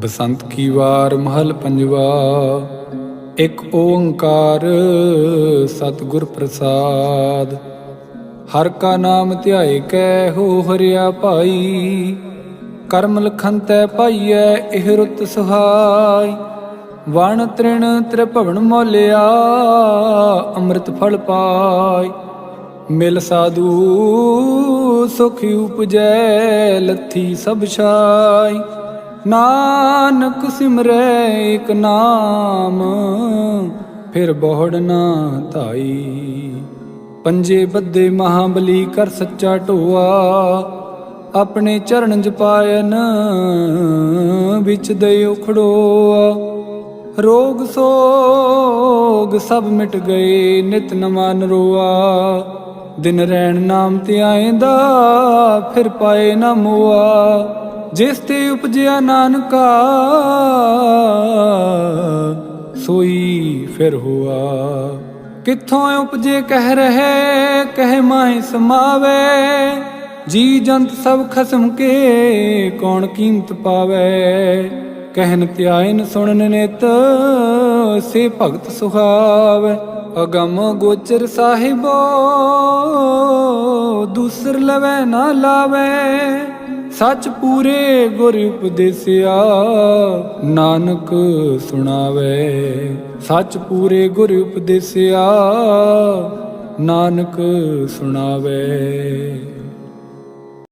ਬਸੰਤ ਕੀ ਵਾਰ ਮਹਲ ਪੰਜਵਾ, ਇੱਕ ਓੰਕਾਰ ਸਤਿਗੁਰ ਪ੍ਰਸਾਦ। ਹਰ ਕਾ ਨਾਮ ਧਿਆਏ ਕੈ ਹੋ ਹਰਿਆ ਭਾਈ, ਕਰਮ ਲਖੰਤੈ ਪਾਈਐ ਇਹ ਰੁੱਤ ਸੁਹਾਈ। ਵਣ ਤ੍ਰਿਣ ਤ੍ਰਿਭਵਨ ਮੋਲਿਆ, ਅੰਮ੍ਰਿਤ ਫਲ ਪਾਈ। ਮਿਲ ਸਾਧੂ ਸੁਖ ਉਪਜੈ, ਲੱਥੀ ਸਭ ਛਾਈ। ਨਾਨਕ ਸਿਮਰੈ ਇਕ ਨਾਮ, ਫਿਰ ਬਹੁੜ ਨਾ ਧਾਈ। ਪੰਜੇ ਬੱਦੇ ਮਹਾਬਲੀ ਕਰ ਸੱਚਾ ਢੋਆ, ਆਪਣੇ ਚਰਨ ਜਪਾਇਨ ਵਿੱਚ ਦੇ ਉਖੜੋਆ ਰੋਗ ਸੋਗ ਸਭ ਮਿਟ ਗਏ, ਨਿਤ ਨਮਨ ਰੋਆ ਦਿਨ ਰਹਿਣ ਨਾਮ ਤੇ ਆਏਂਦਾ ਫਿਰ ਪਾਏ ਨਾ ਮੋਆ। ਜਿਸ ਤੇ ਉਪਜਿਆ ਨਾਨਕਾ, ਸੋਈ ਫਿਰ ਹੁਆ। ਕਿੱਥੋਂ ਉਪਜੇ ਕਹਿ ਰਹੇ, ਕਹਿ ਮਾਹਿ ਸਮਾਵੇ। ਜੀ ਜੰਤ ਸਭ ਖਸਮ ਕੇ ਕੌਣ ਕੀਮਤ ਪਾਵੇ। ਕਹਿਨ ਧਿਆਇਨ ਸੁਣਨ ਨਿਤ, ਸੇ ਭਗਤ ਸੁਹਾਵੇ। ਅਗਮ ਗੋਚਰ ਸਾਹਿਬੋ, ਦੂਸਰ ਲਵੇ ਨਾ ਲਾਵੇ। ਸੱਚ ਪੂਰੇ ਗੁਰ ਉਪਦੇਸਿਆ ਨਾਨਕ ਸੁਣਾਵੇ। ਸੱਚ ਪੂਰੇ ਗੁਰ ਉਪਦੇਸਿਆ ਨਾਨਕ ਸੁਣਾਵੇ।